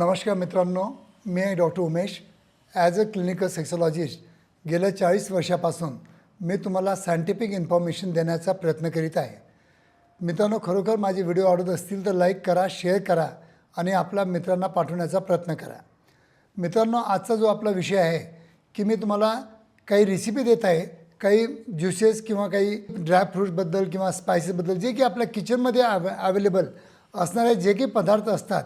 नमस्कार मित्रांनो मी आहे doctor Umesh. As a clinical sexologist गेल्या चाळीस वर्षापासून मी तुम्हाला सायंटिफिक इन्फॉर्मेशन देण्याचा प्रयत्न करीत आहे. मित्रांनो खरोखर माझे व्हिडिओ आवडत असतील तर लाईक करा शेअर करा आणि आपल्या मित्रांना पाठवण्याचा प्रयत्न करा. मित्रांनो आजचा जो आपला विषय आहे की मी तुम्हाला काही रेसिपी देत आहे काही ज्युसेस किंवा काही ड्रायफ्रूट्सबद्दल किंवा स्पायसेसबद्दल जे की आपल्या किचनमध्ये अव अवेलेबल असणारे जे काही पदार्थ असतात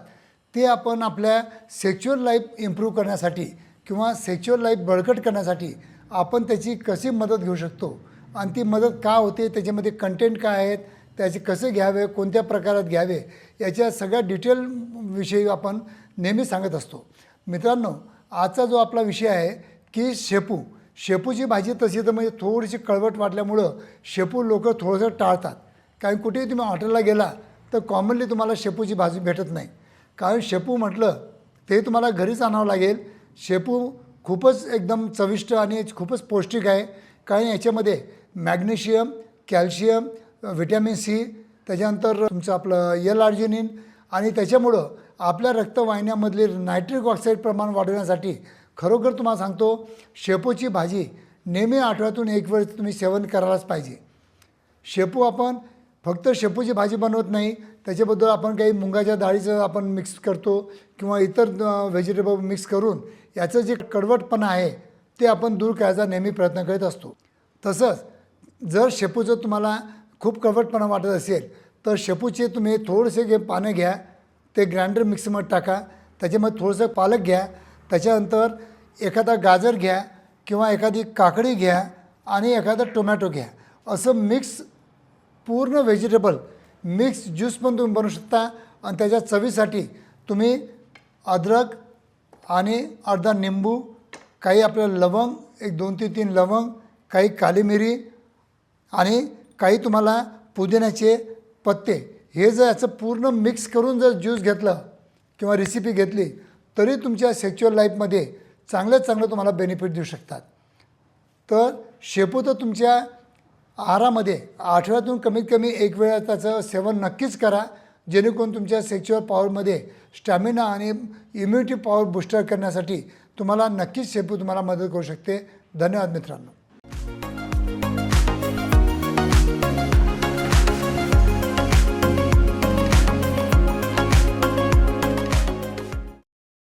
ते आपण आपल्या सेक्च्युअल लाईफ इम्प्रूव्ह करण्यासाठी किंवा सेक्च्युअल लाईफ बळकट करण्यासाठी आपण त्याची कशी मदत घेऊ शकतो? आणि ती मदत का होते? त्याच्यामध्ये कंटेंट काय आहेत? त्याचे कसे घ्यावे? कोणत्या प्रकारात घ्यावे? याच्या सगळ्या डिटेल विषयी आपण नेहमी सांगत असतो. मित्रांनो आजचा जो आपला विषय आहे की शेपू. शेपूची भाजी तशी तर म्हणजे थोडीशी कळवट वाटल्यामुळं शेपू लोक थोडंसं टाळतात. कारण कुठेही तुम्ही हॉटेलला गेला तर कॉमनली तुम्हाला शेपूची भाजी भेटत नाही. कारण शेपू म्हटलं ते तुम्हाला घरीच आणावं लागेल. शेपू खूपच एकदम चविष्ट आणि खूपच पौष्टिक आहे. कारण याच्यामध्ये मॅग्नेशियम कॅल्शियम व्हिटॅमिन सी त्याच्यानंतर तुमचं आपलं यल आर्जिनिन आणि त्याच्यामुळं आपल्या रक्तवाहिन्यामधले नायट्रिक ऑक्साईड प्रमाण वाढवण्यासाठी खरोखर तुम्हाला सांगतो शेपूची भाजी नेहमी आठवड्यातून एक वेळ तुम्ही सेवन करायलाच पाहिजे. शेपू आपण फक्त शेपूची भाजी बनवत नाही. त्याच्याबद्दल आपण काही मुंगाच्या डाळीचं आपण मिक्स करतो किंवा इतर व्हेजिटेबल मिक्स करून याचं जे कडवटपणा आहे ते आपण दूर करायचा नेहमी प्रयत्न करीत असतो. तसंच जर शेपूचं तुम्हाला खूप कडवटपणा वाटत असेल तर शेपूचे तुम्ही थोडेसे घे पानं घ्या ते ग्राइंडर मिक्सरमध्ये टाका. त्याच्यामध्ये थोडंसं पालक घ्या. त्याच्यानंतर एखादा गाजर घ्या किंवा एखादी काकडी घ्या आणि एखादा टोमॅटो घ्या. असं मिक्स पूर्ण व्हेजिटेबल मिक्स ज्यूस पण तुम्ही बनवू शकता. आणि त्याच्या चवीसाठी तुम्ही अद्रक आणि अर्धा निंबू काही आपलं लवंग एक दोन ते तीन लवंग काही काली मिरी आणि काही तुम्हाला पुदिन्याचे पत्ते. हे जर याचं पूर्ण मिक्स करून जर ज्यूस घेतलं किंवा रेसिपी घेतली तरी तुमच्या सेक्च्युअल लाईफमध्ये चांगलं चांगलं तुम्हाला बेनिफिट देऊ शकतात. तर शेपू तर तुमच्या आहारामध्ये आठवड्यातून कमीत कमी एक वेळा त्याचं सेवन नक्कीच करा जेणेकरून तुमच्या सेक्च्युअल पॉवरमध्ये स्टॅमिना आणि इम्युनिटी पॉवर बूस्टर करण्यासाठी तुम्हाला नक्कीच शेपू तुम्हाला मदत करू शकते. धन्यवाद मित्रांनो.